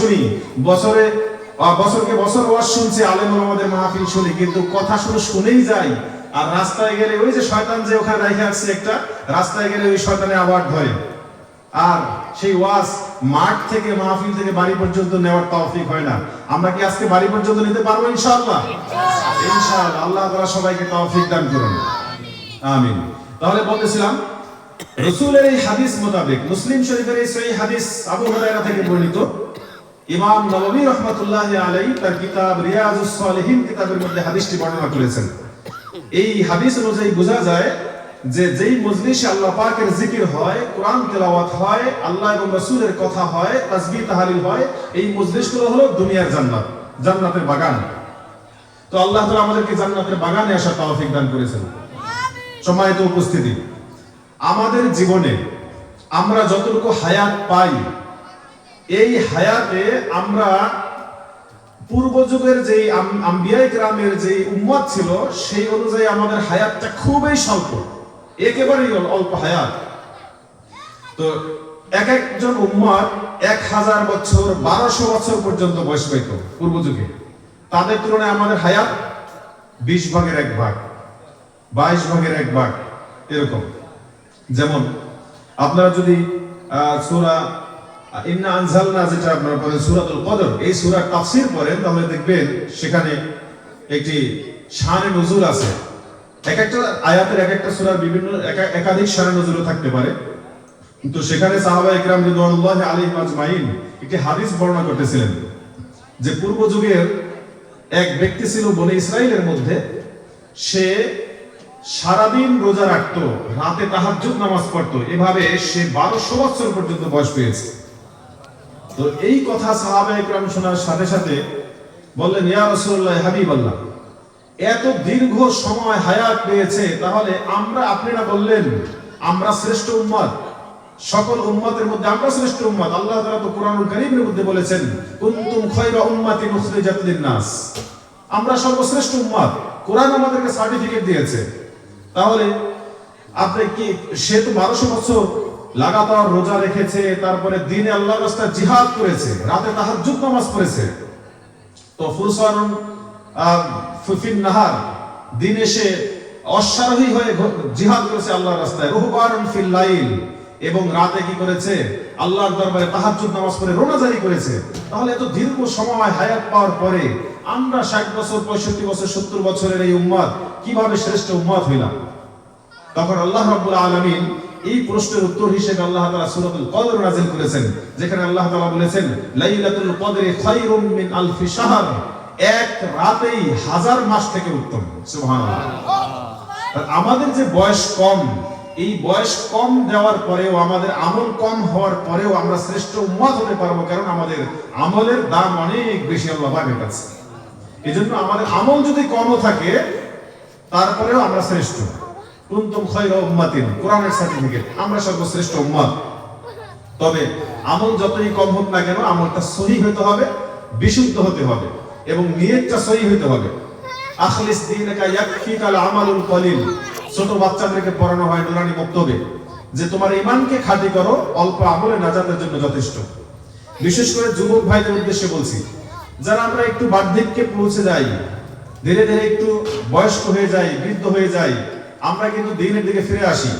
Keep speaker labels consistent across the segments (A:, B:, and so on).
A: শুনি বছরে বছরকে বছর ওয়াজ শুনছি, আলেম আমাদের মাহফিল শুনি, কিন্তু কথা শুনে শুনেই যাই। আর রাস্তায় গেলে ওই যে শয়তান যে ওখানে রেখে আসছে একটা, রাস্তায় গেলে ওই শয়তানে আবার ধরে। আর সেই ওয়াজ মাঠ থেকে, মাহফিল থেকে বাড়ি পর্যন্ত নেওয়ার তৌফিক হয় না। আমরা কি আজকে বাড়ি পর্যন্ত নিতে পারব ইনশাআল্লাহ? ইনশাআল্লাহ, আল্লাহ তাআলা সবাইকে তৌফিক দান করুন। আমিন। তাহলে বলতেছিলাম, রসুলের এই হাদিস মোতাবেক, মুসলিম শরীফের এই সহি হাদিস আবু হুরায়রা থেকে বর্ণিত। ইমাম নববী রহমাতুল্লাহ আলাই তার কিতাব রিয়াজুস কিতাবের মধ্যে হাদিসটি বর্ণনা করেছেন। এই হাদিস অনুযায়ী বোঝা যায় যে যেই মজলিসে আল্লাহ পাকের জিকির হয়, কোরআন তেলাওয়াত হয়, আল্লাহ এবং রাসূলের কথা হয় তাসবিহ তাহলিল হয়, এই মজলিসগুলো হলো দুনিয়ার জান্নাত, জান্নাতের বাগান। তো আল্লাহ তাআলা আমাদেরকে জান্নাতের বাগানে আসার তৌফিক দান করেছেন। সম্মানিত উপস্থিতি, আমাদের জীবনে আমরা যতটুকু হায়াত পাই এই হায়াতে আমরা পূর্ব যুগের যে আম্বিয়াই গ্রামের যে উম্মত ছিল, সেই অনুযায়ী আমাদের হায়াতটা খুবই স্বল্প। একেবারেই অল্প হায়াত। তো এক একজন উম্মত এক হাজার বছর, বারোশো বছর পর্যন্ত বয়স পাইত পূর্ব যুগে তাদের তুলনায় আমাদের হায়াত বিশ ভাগের এক ভাগ, বাইশ ভাগের এক ভাগ, এরকম। যেমন আপনারা যদি সুরা ইন্না আনজালনা যেটা আপনারা পড়েন সূরাতুল কদর, এই সূরার তাফসীর পড়েন তাহলে দেখবেন সেখানে একটি শানে নজুল আছে। এক একটা আয়াতের এক একটা সূরার বিভিন্ন একাধিক নজুলও থাকতে পারে। কিন্তু সেখানে সাহাবা ইকরাম রিদওয়ানুল্লাহি একটি হাদিস বর্ণনা করতেছিলেন যে পূর্ব যুগের এক ব্যক্তি ছিল বনে ইসরায়েলের মধ্যে, সে সারাদিন রোজা রাখতো, রাতে তাহাজ্জুদ নামাজ পড়তো। এভাবে সে বারোশো বছর পর্যন্ত বয়স পেয়েছে। তো এই কথা সাহাবা ইকরাম শোনার সাথে সাথে বললেন, ইয়া রাসূলুল্লাহ, হাবিবাল্লাহ, এত দীর্ঘ সময় হায়াত পেয়েছে, তাহলে আমরা, আপনারা বললেন, আমরা শ্রেষ্ঠ উম্মত। সকল উম্মতের মধ্যে আমরা শ্রেষ্ঠ উম্মত। আল্লাহ তাআলা তো কোরআনুল কারীমের মধ্যে বলেছেন, কুনতুম খায়রা উম্মাতিন উখরিজাত লিন-নাস। আমরা সর্বশ্রেষ্ঠ উম্মত। কোরআন আমাদেরকে সার্টিফিকেট দিয়েছে। তাহলে, আপনি কি সে তো বারোশো বছর লাগাতার রোজা রেখেছে, তারপরে দিনে আল্লাহ রাস্তায় জিহাদ করেছে, রাতে তাহাজ্জুদ নামাজ পড়েছে। তো ফুরসানুন ফুফিন নাহার, দিন এসে অশ্বারোহী হয়ে জিহাদ করেছে আল্লাহর রাস্তায়। রুহবারুন ফিল লাইল, এবং রাতে কি করেছে? আল্লাহর দরবারে তাহাজ্জুদ নামাজ পড়ে রোনাজারি করেছে। তাহলে এত দীর্ঘ সময় হায়াত পাওয়ার পরে আমরা ষাট বছর, পঁয়ষট্টি বছর, সত্তর বছরের এই উম্মাদ কীভাবে শ্রেষ্ঠ উম্মাদ হইলাম? তখন আল্লাহ রাব্বুল আলামিন এই প্রশ্নের উত্তর হিসেবে আল্লাহ তাআলা সূরাতুল কদর নাযিল করেছেন, যেখানে আল্লাহ তাআলা বলেছেন, লাইলাতুল কদরি খায়রুম মিন আলফি শাহর এক রাতেই হাজার মাস থেকে উত্তম। সুবহানাল্লাহ। আমাদের যে বয়স কম, এই বয়স কম দেওয়ার পরেও, আমাদের আমল কম হওয়ার পরেও আমরা শ্রেষ্ঠ উম্মত হতে পারব, কারণ আমাদের আমলের দাম অনেক বেশি আল্লাহ পাকের কাছে। এজন্য আমাদের আমল যদি কমও থাকে, তারপরেও আমরা শ্রেষ্ঠ। কুনতুম খায়রা উম্মাতিন। কোরআনের সার্টিফিকেট। আমরা সর্বশ্রেষ্ঠ উম্মত তবে আমল যতই কম হোক না কেন, আমলটা সহি হতে হবে, বিশুদ্ধ হতে হবে, এবং নিয়তটা সহি হতে হবে। আখলিস দীনাকা ইয়াকফিকাল আমালুল কলিল। ছোট বাচ্চাদেরকে পড়ানো হয় নুরানি বক্তব্যে, যে তোমার ইমানকে খাঁটি করো, অল্প আমলে নাজাতের জন্য যথেষ্ট। বিশেষ করে যুবক ভাইদের উদ্দেশ্যে বলছি, যারা আমরা একটু বার্ধক্যে পৌঁছে যাই, ধীরে ধীরে একটু বয়স্ক হয়ে যাই, বৃদ্ধ হয়ে যাই আমরা কিন্তু দিনের দিকে ফিরে আসি।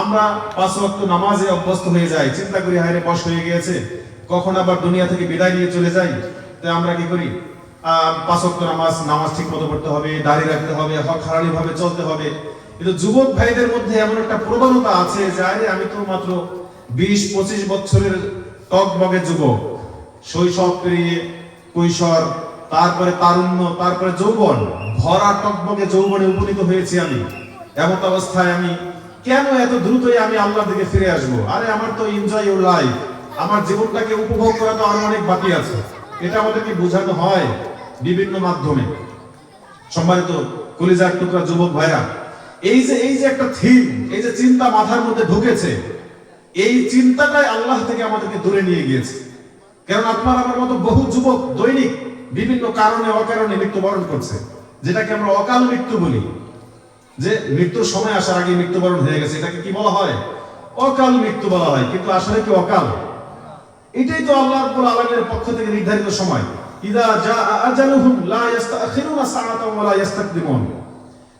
A: আমরা পাঁচ ওয়াক্ত নামাজে অভ্যস্ত হয়ে যাই। চিন্তা করি হায়রে বস হয়ে গিয়েছে। কখন আবার দুনিয়া থেকে বিদায় নিয়ে চলে যাই? তাই আমরা কি করি? পাঁচ ওয়াক্ত নামাজ নামাজ ঠিক মতো পড়তে হবে, দাঁড়িয়ে রাখতে হবে, হক ভাবে চলতে হবে। কিন্তু যুবক ভাইদের মধ্যে এমন একটা প্রবণতা আছে যে আমি তো মাত্র বিশ, পঁচিশ বছরের টকবগে যুবক। শৈশব পেরিয়ে কৈশোর, তারপরে তারুণ্য, তারপরে যৌবন। ভরা টকবগে যৌবনে উপনীত হয়েছি আমি। এমন অবস্থায় আমি, কেন এত দ্রুতই আমি আল্লাহর দিকে ফিরে আসব? আরে আমার তো এনজয় ইউর লাইফ আমার জীবনটাকে উপভোগ করা তো আরও অনেক বাকি আছে। এটা আমাদেরকে বোঝানো হয় বিভিন্ন মাধ্যমে। সম্মানিত কলিজার টুকরা যুবক ভাইরা, এই যে এই যে একটা থিম এই যে চিন্তা মাথার মধ্যে ঢুকেছে, এই চিন্তাটাই আল্লাহ থেকে আমাদেরকে দূরে নিয়ে গিয়েছে। কারণ আপনার আমার মতো বহু যুবক দৈনিক বিভিন্ন কারণে অকারণে মৃত্যুবরণ করছে, যেটাকে আমরা অকাল মৃত্যু বলি। যে মৃত্যুর সময় আসার আগে মৃত্যুবরণ হয়ে গেছে, এটাকে কি বলা হয়? অকাল মৃত্যু বলা হয়। কিন্তু আসলে কি অকাল? এটাই তো আল্লাহ আলামিনের পক্ষ থেকে নির্ধারিত সময়।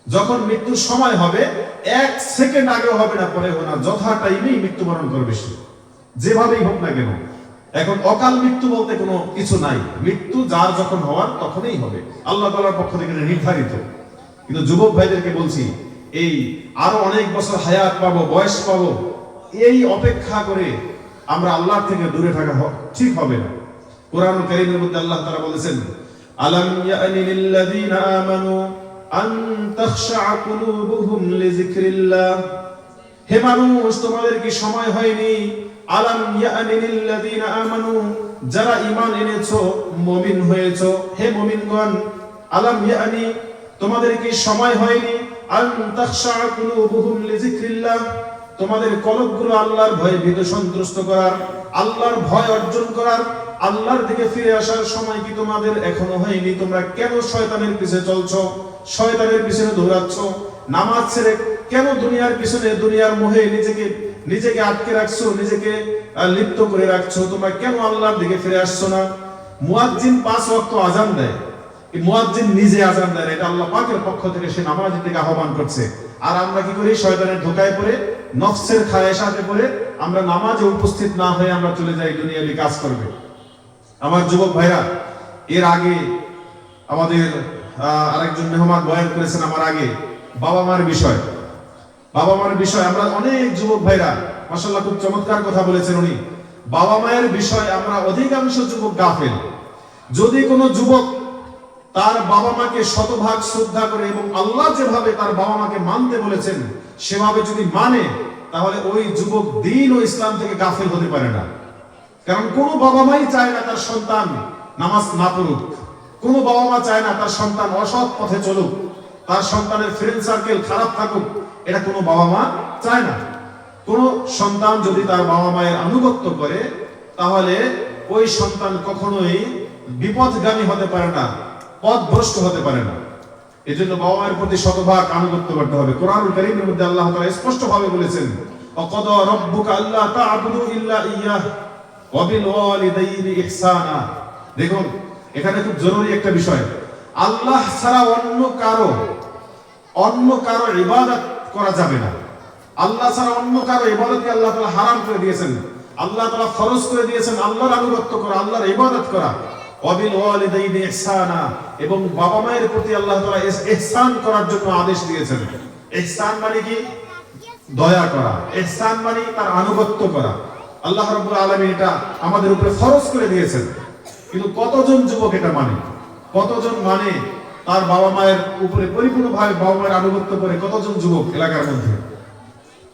A: যখন মৃত্যুর সময় হবে, এক সেকেন্ড আগেও হবে না, পরে না। যথা টাইমেই মৃত্যুবরণ করবে সে। যেভাবেই হোক না কেন। এখন অকাল মৃত্যু বলতে কোনো কিছু নাই। মৃত্যু যার যখন হওয়ার তখনই হবে। আল্লাহ তাআলার পক্ষ থেকে নির্ধারিত। কিন্তু যুবক ভাইদেরকে বলছি, এই আরও অনেক বছর হায়াত পাবো, বয়স পাবো, এই অপেক্ষা করে আমরা আল্লাহ থেকে দূরে থাকা ঠিক হবে না। কোরআন কারীমের মধ্যে আল্লাহ তাআলা বলেছেন, আলাম ইয়ানি আমানু আন তাখশা কুলুবুহুম লিযিকরিল্লাহ। হে মানুষ, তোমাদের কি সময় হয়নি? আলাম ইয়ানি লিল্লাযীনা আমানু, যারা ঈমান এনেছো, মুমিন হয়েছো। হে মুমিনগণ, আলাম ইয়ানি তোমাদের কি সময় হয়নি। আন তাখশা কুলুবুহুম তোমাদের কলবগুলো আল্লাহর ভয়ে ভীত সন্ত্রস্ত করার, আল্লাহর ভয় অর্জন করার, আল্লাহর দিকে ফিরে আসার সময় কি তোমাদের এখনও হয়নি? তোমরা কেন শয়তানের পিছে চলছো? শয়তানের পিছনে দৌড়াচ্ছ? নামাজ ছেড়ে কেন দুনিয়ার পিছনে, দুনিয়ার মোহে নিজেকে নিজেকে আটকে রাখছো? নিজেকে লিপ্ত করে রাখছো? তোমরা কেন আল্লাহর দিকে ফিরে আসছো না? মুয়াজ্জিন পাঁচ ওয়াক্ত আজান দেয়। মুয়াজ্জিন নিজে আজান দেয় এটা আল্লাহ পাকের পক্ষ থেকে সে নামাজের দিকে আহ্বান করছে। আর আমরা কি করি? শয়তানের ধোকায় পড়ে, নফসের খায়েশাতে পড়ে, আমরা নামাজে উপস্থিত না হয়ে আমরা চলে যাই, দুনিয়াবি কাজ করবে। আমার যুবক ভাইরা, এর আগে আমাদের আরেকজন মেহমান বয়ান করেছেন আমার আগে, বাবা মার বিষয়। বাবা মার বিষয়, আমরা অনেক যুবক ভাইরা মাসাল্লাহ খুব চমৎকার কথা বলেছেন উনি। বাবা মায়ের বিষয়, আমরা অধিকাংশ যুবক গাফেল। যদি কোনো যুবক তার বাবা মাকে শতভাগ শ্রদ্ধা করে এবং আল্লাহ যেভাবে তার বাবা মাকে মানতে বলেছেন, সেভাবে যদি মানে তাহলে ওই যুবক দিন ও ইসলাম থেকে গাফেল হতে পারে না। কারণ কোন বাবা মাই চায় না তার সন্তান নামাজ না পড়ুক। কোন বাবা মা চায় না তার সন্তান অসৎ পথে চলুক, তার সন্তানের ফ্রেন্ড সার্কেল খারাপ থাকুক, এটা কোনো বাবা মা চায় না। কোন সন্তান যদি তার বাবা মায়ের আনুগত্য করে, তাহলে ওই সন্তান কখনোই বিপদগামী হতে পারে না। পথভ্রষ্ট হতে পারে না। এই জন্য বাবা মায়ের প্রতি শতভাগ আনুগত্য করতে হবে। কোরআনুল কারীমের মধ্যে আল্লাহ তাআলা স্পষ্ট ভাবে বলেছেন, অকদ রব্বুকা আল্লা তা'বুদু ইল্লা ইয়াহ ওয়া বিল ওয়ালিদাইনি ইহসানা। দেখুন, এখানে খুব জরুরি একটা বিষয়। আল্লাহ ছাড়া অন্য কারও অন্য কারও ইবাদত করা যাবে না। আল্লাহ ছাড়া অন্য কারও ইবাদতকে আল্লাহ তাআলা হারাম করে দিয়েছেন। আল্লাহ তাআলা ফরজ করে দিয়েছেন আল্লাহর আনুগত্য করা, আল্লাহর ইবাদত করা। এবং বাবা মায়ের প্রতি আল্লাহ তাআলা ইহসান করার জন্য আদেশ দিয়েছেন। ইহসান মানে কি? দয়া করা। ইহসান মানে তার আনুগত্য করা। আল্লাহ রাব্বুল আলামিন এটা আমাদের উপরে ফরজ করে দিয়েছেন। কিন্তু কতজন যুবক এটা মানে? কতজন মানে তার বাবা মায়ের উপরে পরিপূর্ণভাবে বাবা মায়ের আনুগত্য করে কতজন যুবক এলাকার মধ্যে?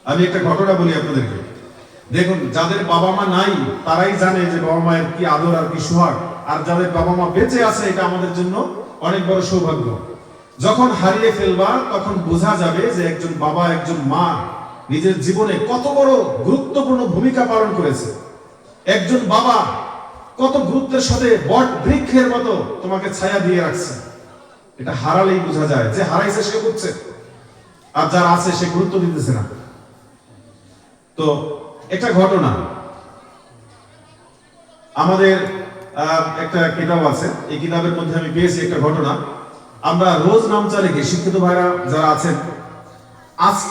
A: আমি একটা ঘটনা বলি আপনাদেরকে। দেখুন, যাদের বাবা মা নাই, তারাই জানে যে বাবা মায়ের কি আদর আর কি সোহাগ। আর যাদের বাবা মা বেঁচে আছে, এটা আমাদের জন্য অনেক বড় সৌভাগ্য। যখন হারিয়ে ফেলবা, তখন বোঝা যাবে যে একজন বাবা, একজন মা নিজের জীবনে কত বড় গুরুত্বপূর্ণ ভূমিকা পালন করেছে। একজন বাবা কত গুরুত্বের সাথে বট বৃক্ষের মতো তোমাকে ছায়া দিয়ে রাখছে। এটা হারালেই বোঝা যায় যে হারাইছে, সে বুঝছে আর যার আছে, সে গুরুত্ব দিতেছে না। তো, এটা ঘটনা। আমাদের একটা কিতাব আছে। এই কিতাবের মধ্যে আমি পেয়েছি একটা ঘটনা। আমরা রোজ নামচা রেখে শিক্ষিত ভাইরা যারা আছেন, আজকে